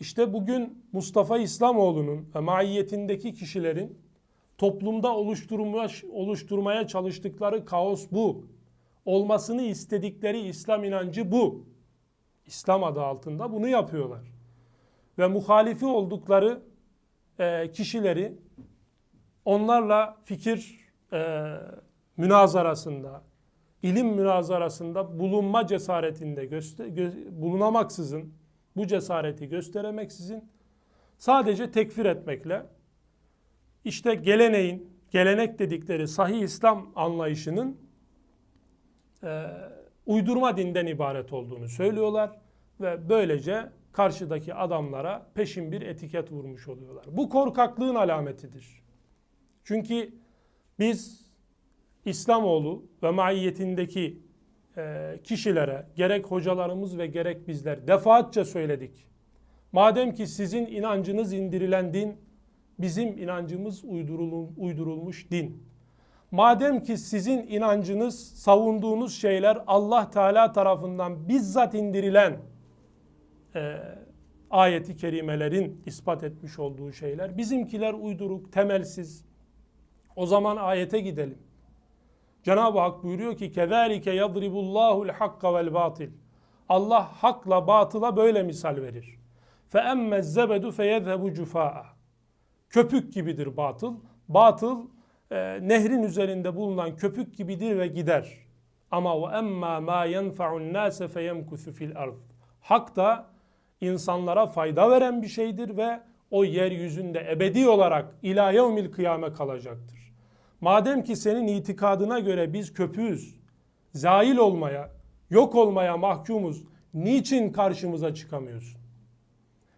İşte bugün Mustafa İslamoğlu'nun ve maiyetindeki kişilerin toplumda oluşturmaya, çalıştıkları kaos bu. Olmasını istedikleri İslam inancı bu. İslam adı altında bunu yapıyorlar. Ve muhalifi oldukları e, kişileri onlarla fikir e, münazarasında, ilim münazarasında bulunma cesaretinde göster gö- bulunamaksızın, bu cesareti gösteremeksizin sadece tekfir etmekle işte geleneğin, gelenek dedikleri sahih İslam anlayışının e, uydurma dinden ibaret olduğunu söylüyorlar ve böylece karşıdaki adamlara peşin bir etiket vurmuş oluyorlar. Bu korkaklığın alametidir. Çünkü biz İslamoğlu ve maiyetindeki kişilere gerek hocalarımız ve gerek bizler defaatçe söyledik. Madem ki sizin inancınız indirilen din, bizim inancımız uydurulun- uydurulmuş din. Madem ki sizin inancınız, savunduğunuz şeyler Allah Teala tarafından bizzat indirilen e, ayeti kerimelerin ispat etmiş olduğu şeyler, bizimkiler uyduruk, temelsiz. O zaman ayete gidelim. Cenab-ı Hak buyuruyor ki kezalike yadribullahul hakka vel batil. Allah hakla batıla böyle misal verir. Fe emmez zebedu feyezhebu cufaa. Köpük gibidir batıl. Batıl e, nehrin üzerinde bulunan köpük gibidir ve gider. Ama ve emma ma yenfa'un nase feyemkusu fil ard. Hak da insanlara fayda veren bir şeydir ve o yeryüzünde ebedi olarak ila yevmil kıyame kalacaktır. Madem ki senin itikadına göre biz köpüğüz, zail olmaya, yok olmaya mahkumuz, niçin karşımıza çıkamıyorsun?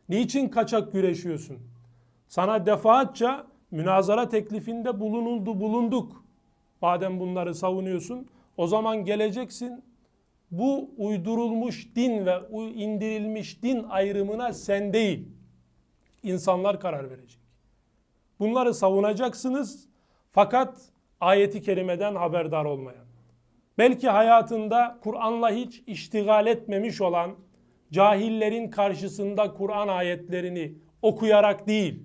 Niçin kaçak güreşiyorsun? Sana defaatça münazara teklifinde bulunuldu, bulunduk. Madem bunları savunuyorsun, o zaman geleceksin. Bu uydurulmuş din ve indirilmiş din ayrımına sen değil, insanlar karar verecek. Bunları savunacaksınız fakat ayeti kerimeden haberdar olmayan. Belki hayatında Kur'an'la hiç iştigal etmemiş olan cahillerin karşısında Kur'an ayetlerini okuyarak değil,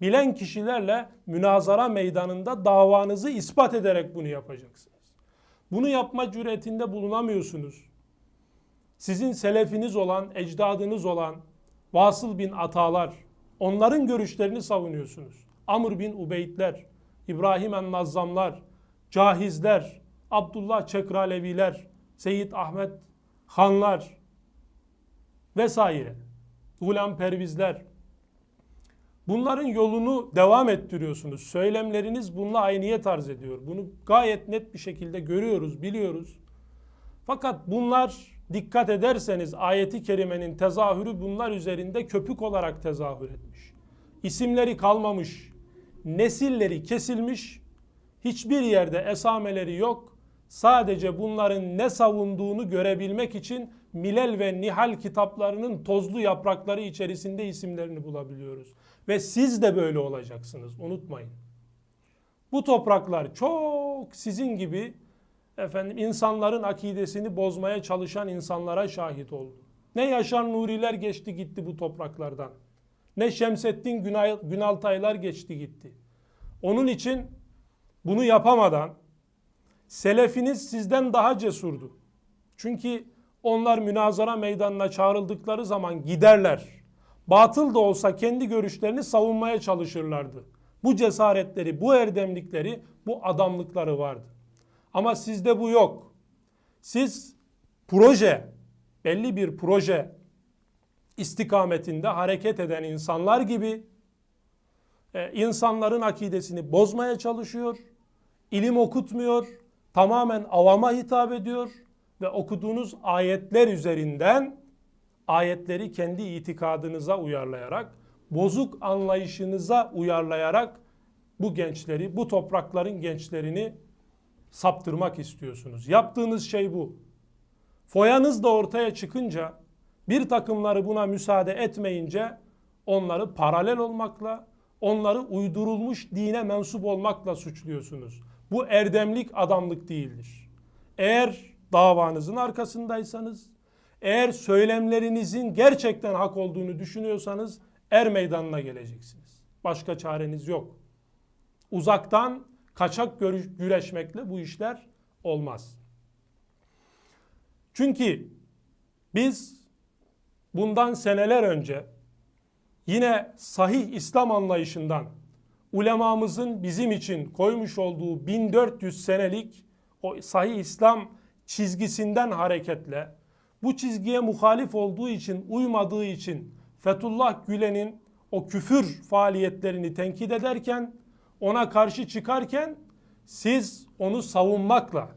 bilen kişilerle münazara meydanında davanızı ispat ederek bunu yapacaksınız. Bunu yapma cüretinde bulunamıyorsunuz. Sizin selefiniz olan, ecdadınız olan Vasıl bin Atalar, onların görüşlerini savunuyorsunuz. Amr bin Ubeydler, İbrahim en-Nazzamlar, Cahizler, Abdullah Çekraleviler, Seyyid Ahmet Hanlar vesaire. Gulam Pervizler. Bunların yolunu devam ettiriyorsunuz. Söylemleriniz bununla aynıyet arz ediyor. Bunu gayet net bir şekilde görüyoruz, biliyoruz. Fakat bunlar dikkat ederseniz ayeti kerimenin tezahürü bunlar üzerinde köpük olarak tezahür etmiş. İsimleri kalmamış, nesilleri kesilmiş, hiçbir yerde esameleri yok. Sadece bunların ne savunduğunu görebilmek için Milel ve Nihal kitaplarının tozlu yaprakları içerisinde isimlerini bulabiliyoruz. Ve siz de böyle olacaksınız unutmayın. Bu topraklar çok sizin gibi efendim insanların akidesini bozmaya çalışan insanlara şahit oldu. Ne Yaşar Nuriler geçti gitti bu topraklardan. Ne Şemsettin Günay, Günaltaylar geçti gitti. Onun için bunu yapamadan selefiniz sizden daha cesurdu. Çünkü onlar münazara meydanına çağrıldıkları zaman giderler. Batıl da olsa kendi görüşlerini savunmaya çalışırlardı. Bu cesaretleri, bu erdemlikleri, bu adamlıkları vardı. Ama sizde bu yok. Siz proje, belli bir proje istikametinde hareket eden insanlar gibi e, insanların akidesini bozmaya çalışıyor, ilim okutmuyor, tamamen avama hitap ediyor ve okuduğunuz ayetler üzerinden ayetleri kendi itikadınıza uyarlayarak, bozuk anlayışınıza uyarlayarak bu gençleri, bu toprakların gençlerini saptırmak istiyorsunuz. Yaptığınız şey bu. Foyanız da ortaya çıkınca bir takımları buna müsaade etmeyince onları paralel olmakla, onları uydurulmuş dine mensup olmakla suçluyorsunuz. Bu erdemlik adamlık değildir. Eğer davanızın arkasındaysanız, Eğer söylemlerinizin gerçekten hak olduğunu düşünüyorsanız er meydanına geleceksiniz. Başka çareniz yok. Uzaktan kaçak güreşmekle bu işler olmaz. Çünkü biz bundan seneler önce yine sahih İslam anlayışından ulemamızın bizim için koymuş olduğu 1400 senelik o sahih İslam çizgisinden hareketle bu çizgiye muhalif olduğu için, uymadığı için Fethullah Gülen'in o küfür faaliyetlerini tenkit ederken, ona karşı çıkarken siz onu savunmakla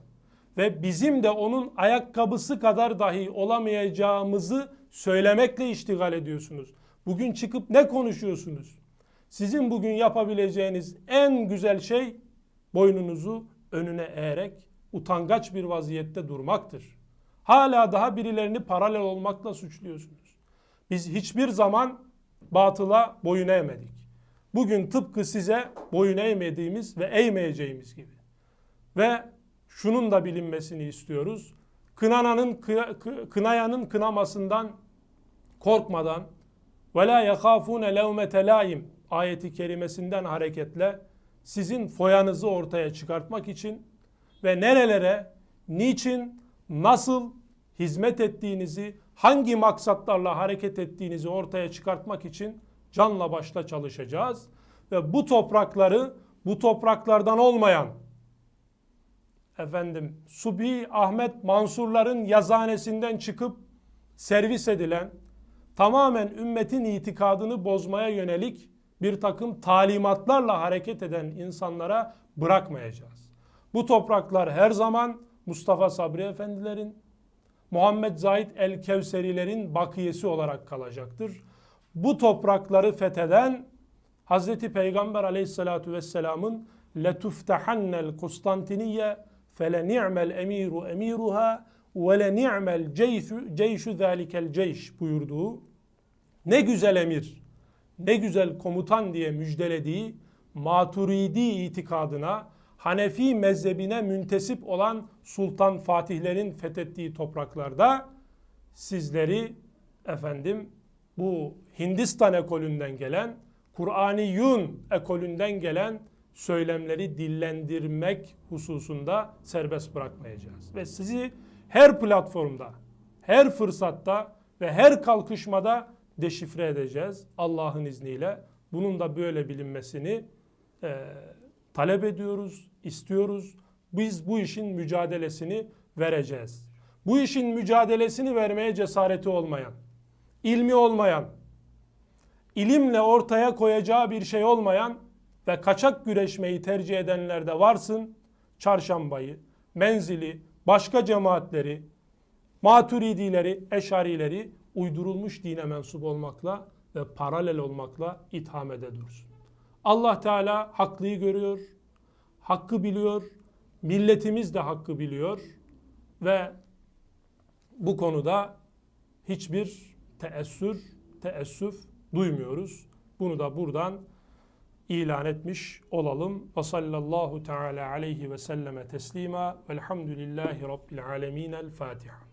ve bizim de onun ayakkabısı kadar dahi olamayacağımızı söylemekle iştigal ediyorsunuz. Bugün çıkıp ne konuşuyorsunuz? Sizin bugün yapabileceğiniz en güzel şey boynunuzu önüne eğerek utangaç bir vaziyette durmaktır. Hala daha birilerini paralel olmakla suçluyorsunuz. Biz hiçbir zaman batıla boyun eğmedik. Bugün tıpkı size boyun eğmediğimiz ve eğmeyeceğimiz gibi. Ve şunun da bilinmesini istiyoruz. Kınananın kı- kı- kınayanın kınamasından korkmadan ve la yahafune levmete laim ayeti kerimesinden hareketle sizin foyanızı ortaya çıkartmak için ve nerelere, niçin, nasıl hizmet ettiğinizi, hangi maksatlarla hareket ettiğinizi ortaya çıkartmak için canla başla çalışacağız ve bu toprakları bu topraklardan olmayan efendim Subi Ahmet Mansurların yazanesinden çıkıp servis edilen tamamen ümmetin itikadını bozmaya yönelik bir takım talimatlarla hareket eden insanlara bırakmayacağız. Bu topraklar her zaman Mustafa Sabri Efendilerin, Muhammed Zahid El Kevserilerin bakiyesi olarak kalacaktır. Bu toprakları fetheden Hazreti Peygamber Aleyhisselatü Vesselam'ın letuftahannel Konstantiniye fele ni'mel emiru emiruha ve le ni'mel ceyşu, zalikel ceyş buyurduğu ne güzel emir, ne güzel komutan diye müjdelediği Maturidi itikadına, Hanefi mezhebine müntesip olan Sultan Fatihlerin fethettiği topraklarda sizleri efendim bu Hindistan ekolünden gelen, Kur'aniyun ekolünden gelen söylemleri dillendirmek hususunda serbest bırakmayacağız. Ve sizi her platformda, her fırsatta ve her kalkışmada deşifre edeceğiz Allah'ın izniyle. Bunun da böyle bilinmesini e, talep ediyoruz, istiyoruz. Biz bu işin mücadelesini vereceğiz. Bu işin mücadelesini vermeye cesareti olmayan, ilmi olmayan, ilimle ortaya koyacağı bir şey olmayan ve kaçak güreşmeyi tercih edenler de varsın. Çarşambayı, menzili, başka cemaatleri, maturidileri, eşarileri uydurulmuş dine mensup olmakla ve paralel olmakla ithamede dursun. Allah Teala haklıyı görüyor, hakkı biliyor, milletimiz de hakkı biliyor ve bu konuda hiçbir teessür, teessüf duymuyoruz. Bunu da buradan ilan etmiş olalım. Ve sallallahu teala aleyhi ve selleme teslima velhamdülillahi rabbil alemin. El Fatiha.